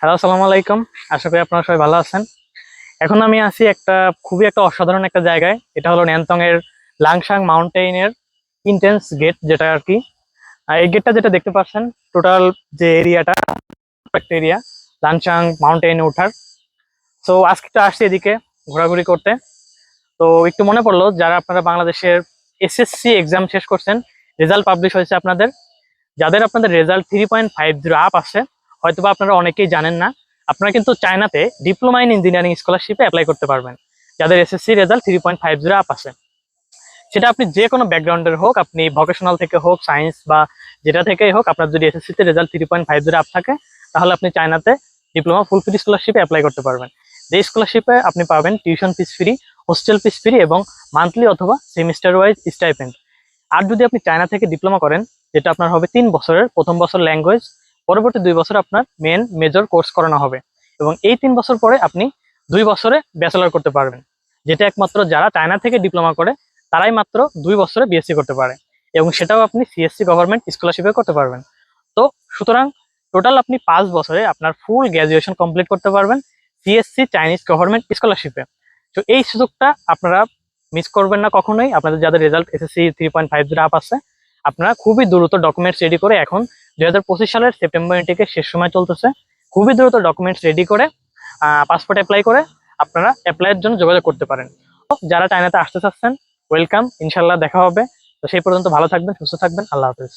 Hello আসসালামু আলাইকুম। আশা করি আপনারা সবাই ভালো আছেন। এখন আমি আছি একটা খুবই একটা অসাধারণ একটা জায়গায়। এটা হলো ন্যানতং এর লাংসাং মাউন্টেইনের ইন্টেন্স গেট যেটা আর কি। এই গেটটা যেটা দেখতে পাচ্ছেন টোটাল যে এরিয়াটা একটা এরিয়া লাংসাং মাউন্টেইনে ওঠার। তো আজকে তো আসছি এদিকে ঘোরাঘুরি করতে। তো, একটু মনে পড়ল, যারা আপনারা বাংলাদেশের এসএসসি এক্সাম শেষ করছেন রেজাল্ট পাবলিশ হয়েছে আপনাদের। যাদের আপনাদের result three point five zero up আসে হয়তোবা আপনারা অনেকেই জানেন না, আপনারা কিন্তু চায়নাতে ডিপ্লোমা ইন ইঞ্জিনিয়ারিং স্কলারশিপে অ্যাপ্লাই করতে পারবেন, যাদের SSC result three point five zero up আসে সেটা আপনি যে কোনো ব্যাকগ্রাউন্ডের হোক, আপনি ভোকেশনাল থেকে হোক সায়েন্স বা যেটা থেকেই হোক, আপনার যদি এসএসসি তে result three point five zero up থাকে, তাহলে আপনি চায়নাতে ডিপ্লোমা ফুল ফ্রি স্কলারশিপে অ্যাপ্লাই করতে পারবেন। যে স্কলারশিপে আপনি পাবেন tuition fees free hostel fees free এবং মান্থলি অথবা সেমিস্টার ওয়াইজ স্টাইপেন্ড আর যদি আপনি চায়না থেকে ডিপ্লোমা করেন, যেটা আপনার হবে তিন বছরের, প্রথম বছর ল্যাঙ্গুয়েজ পরবর্তী দুই বছর আপনার মেন মেজর কোর্স করানো হবে এবং এই তিন বছর পরে আপনি দুই বছরে ব্যাচেলার করতে পারবেন। যেটা একমাত্র যারা চায়না থেকে ডিপ্লোমা করে, তারাই মাত্র দুই বছরে বিএসসি করতে পারে এবং সেটাও আপনি সিএসসি গভর্নমেন্ট স্কলারশিপে করতে পারবেন। তো সুতরাং টোটাল আপনি পাঁচ বছরে আপনার ফুল গ্র্যাজুয়েশন কমপ্লিট করতে পারবেন সিএসসি চাইনিজ গভর্নমেন্ট স্কলারশিপে তো এই সুযোগটা আপনারা মিস করবেন না কখনোই। আপনাদের যাদের result SSC three point five up আছে আপনারা খুবই দ্রুত ডকুমেন্টস রেডি করে এখন দুই হাজার পঁচিশ সালের সেপ্টেম্বর ইন্টেকের শেষ সময় চলতেছে। খুবই দ্রুত ডকুমেন্টস রেডি করে পাসপোর্ট অ্যাপ্লাই করে আপনারা অ্যাপ্লাইয়ের জন্য যোগাযোগ করতে পারেন। যারা চায়নাতে আসতে চাচ্ছেন ওয়েলকাম ইনশাল্লাহ দেখা হবে। তো সেই পর্যন্ত ভালো থাকবেন, সুস্থ থাকবেন, আল্লাহ হাফিজ।